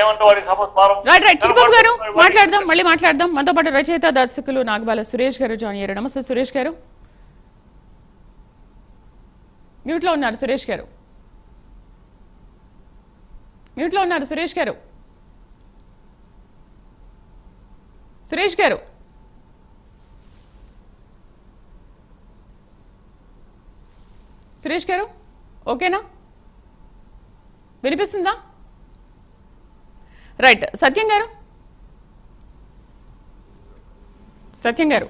ఏమంటే right right గారు మాట్లాడదాం మళ్ళీ మాట్లాడదాం. మనతో పాటు రచయిత దర్శకులు నాగబాల సురేష్ గారు జాయిన్ అయ్యారు. నమస్తే సురేష్ గారు. మ్యూట్లో ఉన్నారు సురేష్ గారు. మ్యూట్లో ఉన్నారు సురేష్ గారు. సురేష్ గారు. సురేష్ గారు ఓకేనా? వినిపిస్తుందా? రైట్. సత్యం గారు? సత్యం గారు.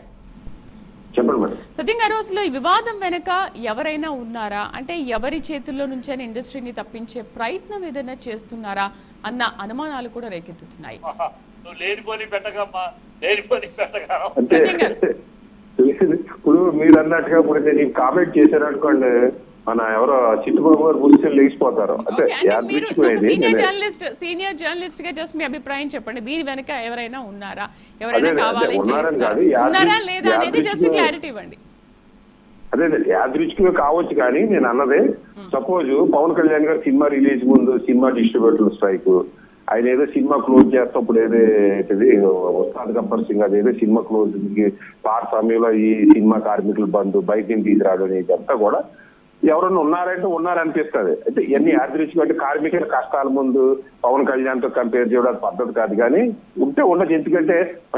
సత్యం గారు అసలు ఈ వివాదం వెనుక ఎవరైనా ఉన్నారా? అంటే ఎవరి చేతుల్లో నుంచైనా ఇండస్ట్రీని తప్పించే ప్రయత్నం ఏదైనా చేస్తున్నారా? అన్న అనుమానాలు కూడా రేకెత్తుతున్నాయి. నువ్వు లేనిపోని పెట్టకమ్మా. లేనిపోని పెట్టగా అంటే సత్యం గారు. లేదు. ఇప్పుడు మీరు అన్నట్టుగా ఇప్పుడు నేను కామెంట్ చేశారు అనుకోండి మన ఎవరో చిట్టుబాబు గారు గురించి లేచిపోతారు. అంటే. సీనియర్ జర్నలిస్ట్ సీనియర్ జర్నలిస్ట్గా జస్ట్ మీ అభిప్రాయం చెప్పండి. దీని వెనుక ఎవరైనా ఉన్నారా? ఎవరైనా అదే, అదే, కావాలి ఉన్నారని చేస్తున్నారు కాదు, యాదృ- ఉన్నారా లేదా అనేది జస్ట్ యాదృచ్ఛిక- క్లారిటీ ఇవ్వండి. అదే అదే యాదృచ్ఛికంగా కావచ్చు కానీ నేను అన్నదే suppose Pawan Kalyan garu cinema release ముందు సినిమా డిస్ట్రిబ్యూటర్ స్ట్రైక్ ఆయన ఏదో సినిమా క్లోజ్ చేస్తప్పుడు ఏదో ఏంటిది ఉస్తాద్ గబ్బర్ సింగ్ అది ఏదో సినిమా క్లోజ్ పాత సమయంలో ఈ సినిమా కార్మికుల బంధు బయట నుంచి తీసుకురావడం ఇదంతా కూడా ఎవరన్నా ఉన్నారంటే ఉన్నారనిపిస్తుంది. అయితే ఇవన్నీ యాదృచ్ఛికం అంటే కార్మికుల కష్టాల ముందు పవన్ కళ్యాణ్తో కంపేర్ చేయడం పద్ధతి కాదు కానీ ఉంటే ఉండదు ఎందుకంటే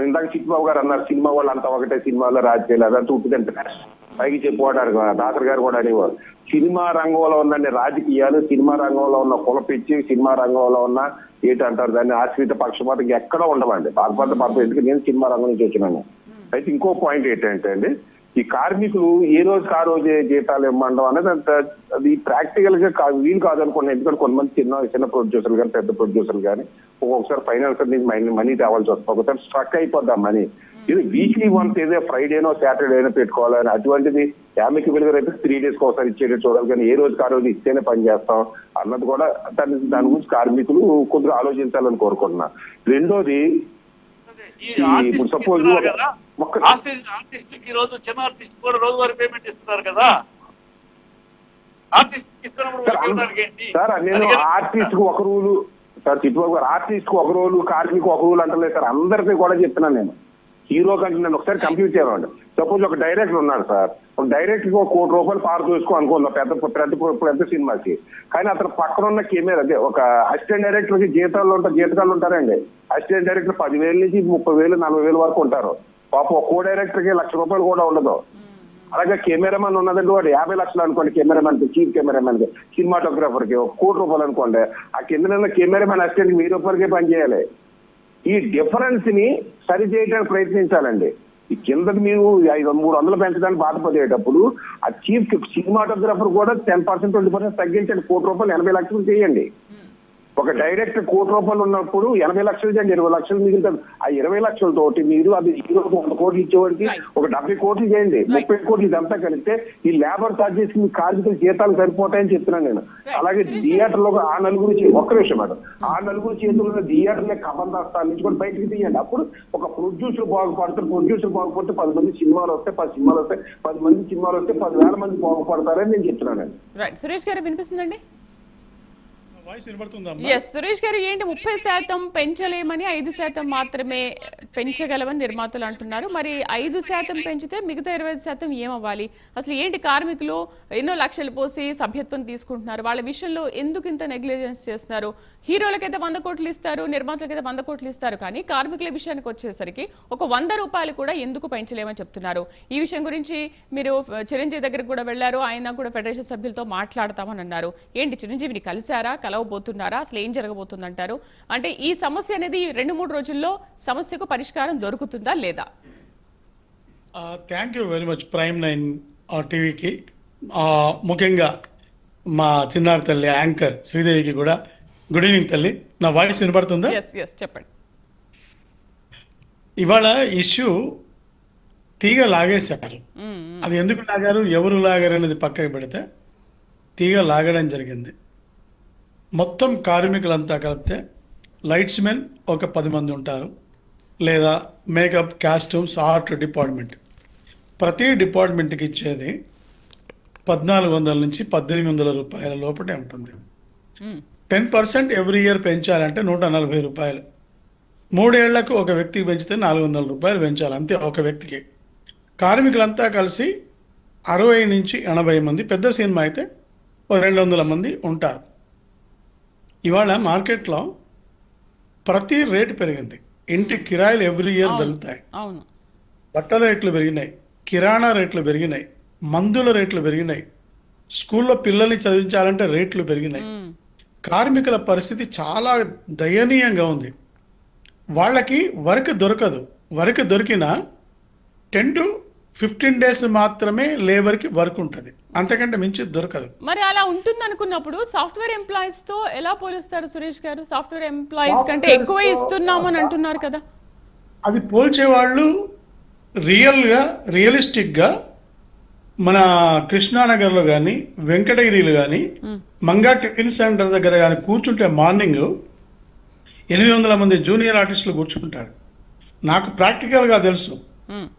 ఇందాక చిట్టుబాబు గారు అన్నారు సినిమా వాళ్ళు అంతా ఒకటే సినిమాలో రాజకీయాలు అదంతా ఉంటుందంటే పైకి చెప్పుకోవడానికి దాసరి గారు కూడా అనేవారు. సినిమా రంగంలో ఉన్న రాజకీయాలు సినిమా రంగంలో ఉన్న కులపిచ్చి సినిమా రంగంలో ఉన్న ఏంటంటారు దాన్ని ఆశ్రిత పక్షపాతం ఎక్కడా ఉండవండి. బాధపడ్డ పాపం ఎందుకంటే నేను సినిమా రంగం నుంచి వచ్చినాను. అయితే ఇంకో పాయింట్ ఏంటంటే అండి ఈ కార్మికులు ఏ రోజు ఆ రోజే జీతాలు ఇమ్మండం అనేది అంత అది ప్రాక్టికల్గా కా- వీలు కాదనుకోండి ఎందుకంటే కొంతమంది చిన్న చిన్న ప్రొడ్యూసర్లు కానీ పెద్ద ప్రొడ్యూసర్లు కానీ ఒక్కొక్కసారి ఫైనాన్సర్ నుంచి మనీ మనీ తేవాల్సి వస్తుంది. ఒకసారి స్ట్రక్ అయిపోద్ది మనీ ఇది వీక్లీ వన్స్ ఏదో ఫ్రైడేనో సాటర్డేనో పెట్టుకోవాలని అటువంటిది యామికబుల్గా అయితే త్రీ డేస్ ఒకసారి ఇచ్చేది చూడాలి. కానీ ఏ రోజు ఆ రోజు ఇస్తేనే పని చేస్తాం అన్నది కూడా దాని దాని గురించి కార్మికులు కొద్దిగా ఆలోచించాలని కోరుకుంటున్నా. రెండోది ఈ ఆర్టిస్ట్ రోజు చిన్న ఆర్టిస్ట్ కూడా రోజువారీ పేమెంట్ ఇస్తున్నారు కదా. ఆర్టిస్ట్ సార్, నేను ఆర్టిస్ట్కు ఒక రూలు సార్ చిట్టుబాబు గారు ఆర్టిస్ట్కు ఒక రూలు కార్మికు ఒక రూల్ అంటలేదు సార్ అందరికీ కూడా చెప్తున్నాను నేను. హీరో కంటే నన్ను ఒకసారి కంప్లీట్ చేయమండి సపోజ్ ఒక డైరెక్టర్ ఉన్నాడు సార్. ఒక డైరెక్టర్ ఒక కోటి రూపాయలు పారు చూసుకో అనుకుందాం పెద్ద పెద్ద పెద్ద సినిమాకి. కానీ అతను పక్కన ఉన్న కెమెరా అదే. ఒక అసిస్టెంట్ డైరెక్టర్కి జీతాలు ఉంటారు జీతకాలు ఉంటారండి. అసిస్టెంట్ డైరెక్టర్ పదివేల నుంచి ముప్పై వేలు నలభై వేలు వరకు ఉంటారు. పాపం ఒక్కో కో లక్ష రూపాయలు కూడా ఉండదు. అలాగే కెమెరామెన్ ఉన్నదండి వాడు యాభై లక్షలు అనుకోండి కెమెరామెన్కి చీఫ్ కెమెరామెన్కి సినిమాటోగ్రాఫర్కి ఒక కోటి రూపాయలు అనుకోండి. ఆ కింద ఉన్న కెమెరామెన్ అసిస్టెంట్ వెయ్యి రూపాయలకే పనిచేయాలి ఈ డిఫరెన్స్ని సరి చేయడానికి ప్రయత్నించాలండి. ఈ కిందకి మీరు ఐదు మూడు వందలు పెంచడానికి బాధపడేటప్పుడు ఆ చీఫ్ సినిమాటోగ్రాఫర్ కూడా టెన్ పర్సెంట్ ట్వంటీ పర్సెంట్ తగ్గించండి. కోటి రూపాయలు ఎనభై లక్షలు చేయండి. ఒక డైరెక్టర్ కోటి రూపాయలు ఉన్నప్పుడు ఎనభై లక్షలు చేయండి ఇరవై లక్షలు మిగులుతుంది ఆ ఇరవై లక్షలతోటి మీరు అది హీరోకి వంద కోట్లు ఇచ్చేవాడికి. ఒక డెబ్బై కోట్లు చేయండి ముప్పై కోట్లు ఇదంతా కలిపితే ఈ లేబర్ ఛార్జెస్ మీ కార్మికుల జీతాలు సరిపోతాయని చెప్తున్నాను నేను. అలాగే Suresh థియేటర్లో ఆ నలుగురు ఒక్క నిమిషం మేడం. ఆ నలుగురు చేతుల్లో థియేటర్ కబందాస్తాల నుంచి కూడా బయటకు తీయండి. అప్పుడు ఒక ప్రొడ్యూసర్ బాగుపడతారు ప్రొడ్యూసర్ బాగుపడితే పది మంది సినిమాలు వస్తే పది సినిమాలు వస్తాయి పది మంది సినిమాలు వస్తే పది వేల మంది బాగుపడతారని నేను చెప్తున్నాను. రైట్ సురేష్ గారు వినిపిస్తుందండి? ఎస్ సురేష్ గారు ఏంటి ముప్పై శాతం పెంచలేమని ఐదు శాతం మాత్రమే పెంచగలమని నిర్మాతలు అంటున్నారు. మరి ఐదు శాతం పెంచితే మిగతా ఇరవై శాతం ఏమవ్వాలి? అసలు ఏంటి కార్మికులు ఎన్నో లక్షలు పోసి సభ్యత్వం తీసుకుంటున్నారు? వాళ్ళ విషయంలో ఎందుకు ఇంత నెగ్లిజెన్స్ చేస్తున్నారు? హీరోలకైతే వంద కోట్లు ఇస్తారు నిర్మాతలకైతే వంద కోట్లు ఇస్తారు కానీ కార్మికుల విషయానికి వచ్చేసరికి ఒక వంద రూపాయలు కూడా ఎందుకు పెంచలేమని చెప్తున్నారు? ఈ విషయం గురించి మీరు చిరంజీవి దగ్గరకు కూడా వెళ్ళారు. ఆయన కూడా ఫెడరేషన్ సభ్యులతో మాట్లాడతామని అన్నారు. ఏంటి చిరంజీవిని కలిశారా? కలవబోతున్నారా అసలు ఏం జరగబోతుందంటారు? అంటే ఈ సమస్య అనేది రెండు మూడు రోజుల్లో సమస్యకు పరిష్కారం దొరుకుతుందా లేదా? Thank you very much prime nine టీవీకి. ముఖ్యంగా మా చిన్నారి తల్లి యాంకర్ శ్రీదేవికి కూడా. గుడ్ ఈవినింగ్ తల్లి. నా వాయిస్ వినపడుతుందా? చెప్పండి. ఇవాళ ఇష్యూ తీగ లాగేశారు. అది ఎందుకు లాగారు? ఎవరు లాగారు అనేది పక్కకి పెడితే తీగ లాగడం జరిగింది. మొత్తం కార్మికులంతా కలిపితే లైట్స్ మెన్ ఒక పది మంది ఉంటారు. లేదా మేకప్ కాస్ట్యూమ్స్ ఆర్ట్ డిపార్ట్మెంట్. ప్రతి డిపార్ట్మెంట్కి ఇచ్చేది పద్నాలుగు వందల నుంచి పద్దెనిమిది వందల రూపాయల లోపటే ఉంటుంది. టెన్ పర్సెంట్ ఎవ్రీ ఇయర్ పెంచాలంటే నూట నలభై రూపాయలు. మూడేళ్ళకు ఒక వ్యక్తికి పెంచితే నాలుగు వందల రూపాయలు పెంచాలి అంతే ఒక వ్యక్తికి. కార్మికులంతా కలిసి అరవై నుంచి ఎనభై మంది పెద్ద సినిమా అయితే రెండు వందల మంది ఉంటారు. ఇవాళ మార్కెట్లో ప్రతి రేటు పెరిగింది. ఇంటి కిరాయిలు ఎవ్రీ ఇయర్. పెరుగుతాయి. అవును. బట్టల రేట్లు పెరిగినాయి. కిరాణా రేట్లు పెరిగినాయి. మందుల రేట్లు పెరిగినాయి. స్కూల్లో పిల్లల్ని చదివించాలంటే రేట్లు పెరిగినాయి. కార్మికుల పరిస్థితి చాలా దయనీయంగా ఉంది. వాళ్ళకి వర్క్ దొరకదు. వర్క్ దొరికినా టెన్ టు ఫిఫ్టీన్ డేస్ మాత్రమే లేబర్కి వర్క్ ఉంటుంది. అంతకంటే మించి దొరకదు. మరి అలా ఉంటుంది అనుకున్నప్పుడు సాఫ్ట్వేర్ ఎంప్లాయీస్తో ఎలా పోలుస్తారు సురేష్ గారు? సాఫ్ట్వేర్ ఎంప్లాయీస్ కంటే ఎక్కువ ఇస్తున్నాము అని అంటున్నారు కదా. అది పోల్చే వాళ్ళు రియల్గా రియలిస్టిక్గా మన కృష్ణానగర్లో కానీ వెంకటగిరిలో కానీ మంగా టిఫిన్ సెంటర్ దగ్గర కానీ కూర్చుంటే మార్నింగ్ ఎనిమిది వందల మంది జూనియర్ ఆర్టిస్టులు కూర్చుంటారు. నాకు ప్రాక్టికల్గా తెలుసు.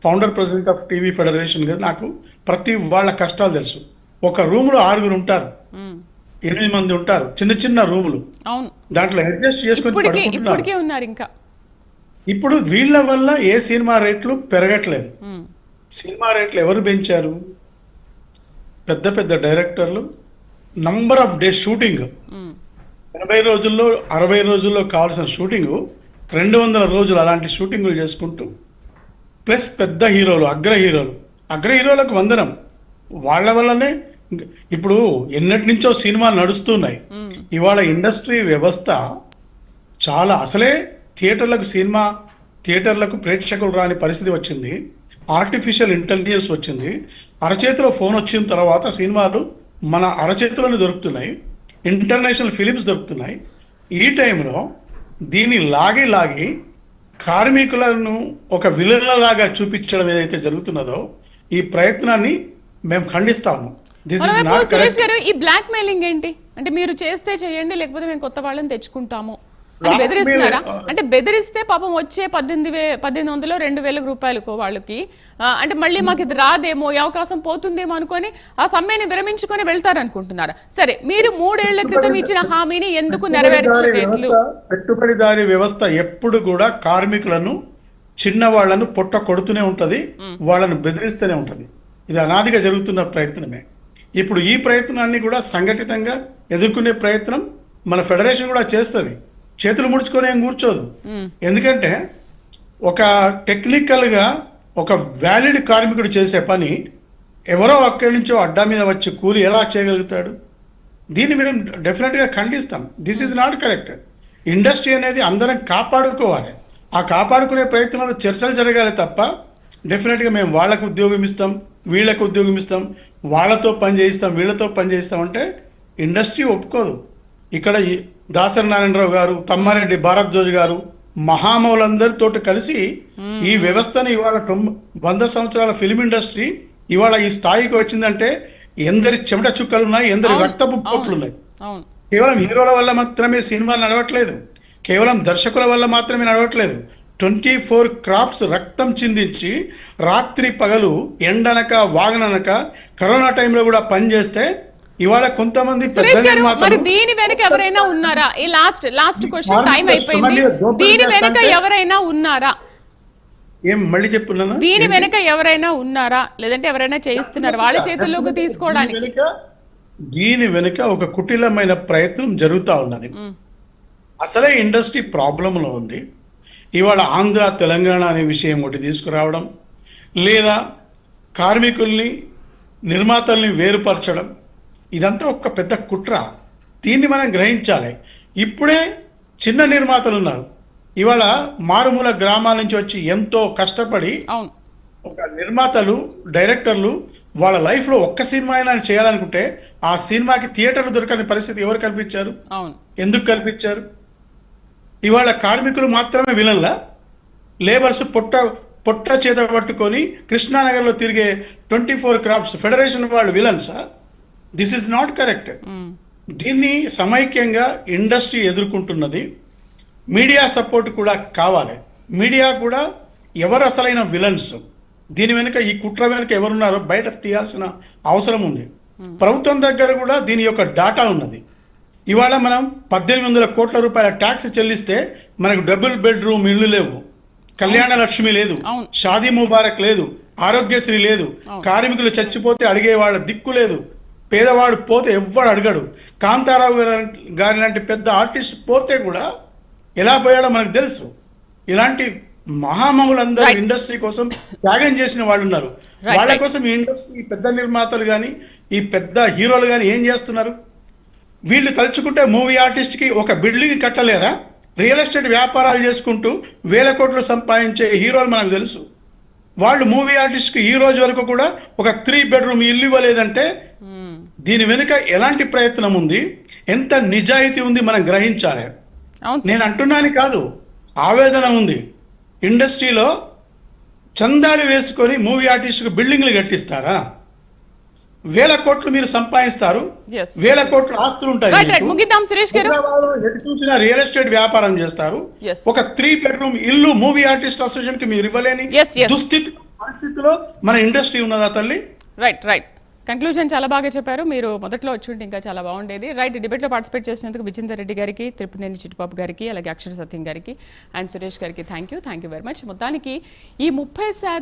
Founder president of TV federation కదా నాకు ప్రతి వాళ్ళ కష్టాలు తెలుసు. ఒక రూమ్లో ఆరుగురు ఉంటారు. ఎనిమిది మంది ఉంటారు. చిన్న చిన్న రూములు. దాంట్లో అడ్జస్ట్ చేసుకొని ఉన్నారు ఇంకా. ఇప్పుడు వీళ్ళ వల్ల ఏ సినిమా రేట్లు పెరగట్లేదు. సినిమా రేట్లు ఎవరు పెంచారు? పెద్ద పెద్ద డైరెక్టర్లు. నంబర్ ఆఫ్ డే షూటింగ్ ఎనభై రోజుల్లో అరవై రోజుల్లో కావాల్సిన షూటింగ్ రెండు వందల రోజులు అలాంటి షూటింగులు చేసుకుంటూ ప్లస్ పెద్ద హీరోలు అగ్ర హీరోలు. అగ్ర హీరోలకు వందనం. వాళ్ళ వల్లనే ఇప్పుడు ఎన్నటి నుంచో సినిమాలు నడుస్తున్నాయి. ఇవాళ ఇండస్ట్రీ వ్యవస్థ చాలా అసలే థియేటర్లకు సినిమా థియేటర్లకు ప్రేక్షకులు రాని పరిస్థితి వచ్చింది. ఆర్టిఫిషియల్ ఇంటెలిజెన్స్ వచ్చింది. అరచేతిలో ఫోన్ వచ్చిన తర్వాత సినిమాలు మన అరచేతిలోనే దొరుకుతున్నాయి. ఇంటర్నేషనల్ ఫిలిమ్స్ దొరుకుతున్నాయి. ఈ టైంలో దీన్ని లాగి లాగి కార్మికులను ఒక విలన్లలాగా చూపించడం ఏదైతే జరుగుతున్నదో ఈ ప్రయత్నాన్ని మేము ఖండిస్తాము. సురేష్ గారు ఈ బ్లాక్ మెయిలింగ్ ఏంటి? అంటే మీరు చేస్తే చేయండి లేకపోతే మేము కొత్త వాళ్ళని తెచ్చుకుంటాము. Blackmail- బెదిరిస్తున్నారా? అంటే బెదిరిస్తే పాపం వచ్చే పద్దెనిమిది వే పద్దెనిమిది వందలు రెండు వేల రూపాయలకు వాళ్ళకి. అంటే మళ్ళీ మాకు ఇది రాదేమో ఈ అవకాశం పోతుందేమో అనుకొని ఆ సమ్మెని విరమించుకొని వెళ్తారనుకుంటున్నారా? సరే మీరు మూడేళ్ళ క్రితం ఇచ్చిన హామీని ఎందుకు నెరవేర్చలేదు? పెట్టుబడిదారీ వ్యవస్థ ఎప్పుడు కూడా కార్మికులను చిన్న వాళ్ళను పొట్ట కొడుతూనే ఉంటది వాళ్ళను బెదిరిస్తూనే ఉంటది. ఇది అనాదిగా జరుగుతున్న ప్రయత్నమే. ఇప్పుడు ఈ ప్రయత్నాన్ని కూడా సంఘటితంగా ఎదుర్కొనే ప్రయత్నం మన ఫెడరేషన్ కూడా చేస్తుంది. చేతులు ముడుచుకొని ఏం కూర్చోదు. ఎందుకంటే ఒక టెక్నికల్గా ఒక వ్యాలిడ్ కార్మికుడు చేసే పని ఎవరో అక్కడి నుంచో అడ్డా మీద వచ్చి కూలి ఎలా చేయగలుగుతాడు? దీన్ని మేము డెఫినెట్గా ఖండిస్తాం. This is not correct industry అనేది అందరం కాపాడుకోవాలి. ఆ కాపాడుకునే ప్రయత్నంలో చర్చలు జరగాలి తప్ప డెఫినెట్గా మేము వాళ్ళకు ఉద్యోగం ఇస్తాం వీళ్ళకు ఉద్యోగం ఇస్తాం వాళ్ళతో పని చేయిస్తాం వీళ్ళతో పని చేయిస్తాం అంటే ఇండస్ట్రీ ఒప్పుకోదు. ఇక్కడ దాసరి నారాయణరావు గారు తమ్మారెడ్డి భారత్ జోజ్ గారు మహామౌలందరితో కలిసి ఈ వ్యవస్థను ఇవాళ వంద సంవత్సరాల ఫిలిం ఇండస్ట్రీ ఇవాళ ఈ స్థాయికి వచ్చిందంటే ఎందరి చెమట చుక్కలు ఉన్నాయి ఎందరి రక్తపు పొట్లు ఉన్నాయి కేవలం హీరోల వల్ల మాత్రమే సినిమాలు నడవట్లేదు. కేవలం దర్శకుల వల్ల మాత్రమే నడవట్లేదు. ట్వంటీ ఫోర్ క్రాఫ్ట్స్ రక్తం చిందించి రాత్రి పగలు ఎండనక వాగననక కరోనా టైంలో కూడా పనిచేస్తే ఇవాళ కొంతమంది మరి దీని వెనక ఎవరైనా ఉన్నారా? ఈ లాస్ట్ లాస్ట్ క్వశ్చన్ టైం అయిపోయింది. దీని వెనక ఎవరైనా ఉన్నారా? ఏం మళ్ళీ చెప్పున్నాను? దీని వెనక ఎవరైనా ఉన్నారా? లేదంటే ఎవరైనా చేయిస్తున్నారు? వాళ్ళ చేతుల్లోకి తీసుకోవడానికి. దీని వెనుక దీని వెనుక ఒక కుటిలమైన ప్రయత్నం జరుగుతూ ఉన్నది. అసలే ఇండస్ట్రీ ప్రాబ్లంలో ఉంది. ఇవాళ ఆంధ్ర తెలంగాణ అనే విషయం ఒకటి తీసుకురావడం లేదా కార్మికుల్ని నిర్మాతల్ని వేరుపరచడం ఇదంతా ఒక పెద్ద కుట్ర. దీన్ని మనం గ్రహించాలి. ఇప్పుడే చిన్న నిర్మాతలు ఉన్నారు. ఇవాళ మారుమూల గ్రామాల నుంచి వచ్చి ఎంతో కష్టపడి ఒక నిర్మాతలు డైరెక్టర్లు వాళ్ళ లైఫ్లో ఒక్క సినిమా అయినా చేయాలనుకుంటే ఆ సినిమాకి థియేటర్లు దొరకని పరిస్థితి ఎవరు కల్పించారు? ఎందుకు కల్పించారు? ఇవాళ కార్మికులు మాత్రమే విలన్లా? లేబర్స్ పొట్ట పొట్ట చేత పట్టుకొని కృష్ణానగర్లో తిరిగే ట్వంటీ ఫోర్ క్రాఫ్ట్స్ ఫెడరేషన్ వాళ్ళు విలన్సా? దిస్ ఇస్ నాట్ కరెక్ట్ దీన్ని సమైక్యంగా ఇండస్ట్రీ ఎదుర్కొంటున్నది. మీడియా సపోర్ట్ కూడా కావాలి. మీడియా కూడా ఎవరు అసలైన విలన్స్? దీని వెనుక ఈ కుట్ర వెనుక ఎవరున్నారో బయట తీయాల్సిన అవసరం ఉంది. ప్రభుత్వం దగ్గర కూడా దీని యొక్క డాటా ఉన్నది. ఇవాళ మనం పద్దెనిమిది వందల కోట్ల రూపాయల ట్యాక్స్ చెల్లిస్తే మనకు డబుల్ బెడ్రూమ్ ఇల్లు లేవు. కళ్యాణ లక్ష్మి లేదు. షాదీ ముబారక్ లేదు. ఆరోగ్యశ్రీ లేదు. కార్మికులు చచ్చిపోతే అడిగే వాళ్ళ దిక్కు లేదు. పేదవాడు పోతే ఎవ్వడు అడగడు కాంతారావు గారి గారి లాంటి పెద్ద ఆర్టిస్ట్ పోతే కూడా ఎలా పోయాడో మనకు తెలుసు ఇలాంటి మహామహులందరూ. ఇండస్ట్రీ కోసం త్యాగం చేసిన వాళ్ళు ఉన్నారు వాళ్ళ. కోసం ఈ ఇండస్ట్రీ ఈ పెద్ద నిర్మాతలు కానీ ఈ పెద్ద హీరోలు కానీ ఏం చేస్తున్నారు వీళ్ళు తలుచుకుంటే మూవీ ఆర్టిస్ట్కి ఒక బిల్డింగ్ కట్టలేరా రియల్ ఎస్టేట్ వ్యాపారాలు చేసుకుంటూ వేల కోట్లు సంపాదించే హీరోలు మనకు తెలుసు వాళ్ళు మూవీ ఆర్టిస్ట్కి ఈ రోజు వరకు కూడా ఒక త్రీ బెడ్రూమ్ ఇల్లు ఇవ్వలేదంటే. దీని వెనుక ఎలాంటి ప్రయత్నం ఉంది? ఎంత నిజాయితీ ఉంది మనం గ్రహించాలి? నేను అంటున్నాను కాదు. ఆవేదన ఉంది. ఇండస్ట్రీలో చందాలు వేసుకొని మూవీ ఆర్టిస్ట్కి బిల్డింగ్లు కట్టిస్తారా? వేల కోట్లు మీరు సంపాదిస్తారు. వేల కోట్ల ఆస్తులు ఉంటాయి చూసినా రియల్ ఎస్టేట్ వ్యాపారం చేస్తారు. ఒక త్రీ బెడ్రూమ్ ఇల్లు మూవీ ఆర్టిస్ట్ అసోసియేషన్కి మీరు ఇవ్వలేని. దుస్థితి పరిస్థితిలో మన ఇండస్ట్రీ ఉన్నదా తల్లి? రైట్ రైట్ కంక్లూజన్ చాలా బాగా చెప్పారు. మీరు మొదట్లో వచ్చి ఉంటే ఇంకా చాలా బాగుండేది. రైట్ డిబేట్లో పార్టిసిపేట్ చేసినందుకు విజేందర్ రెడ్డి గారికి తిరుపతినేని చిట్టుబాబు గారికి అలాగే అక్షర సత్యం గారికి అండ్ సురేష్ గారికి thank you thank you very much మొత్తానికి ఈ ముప్పై శాతం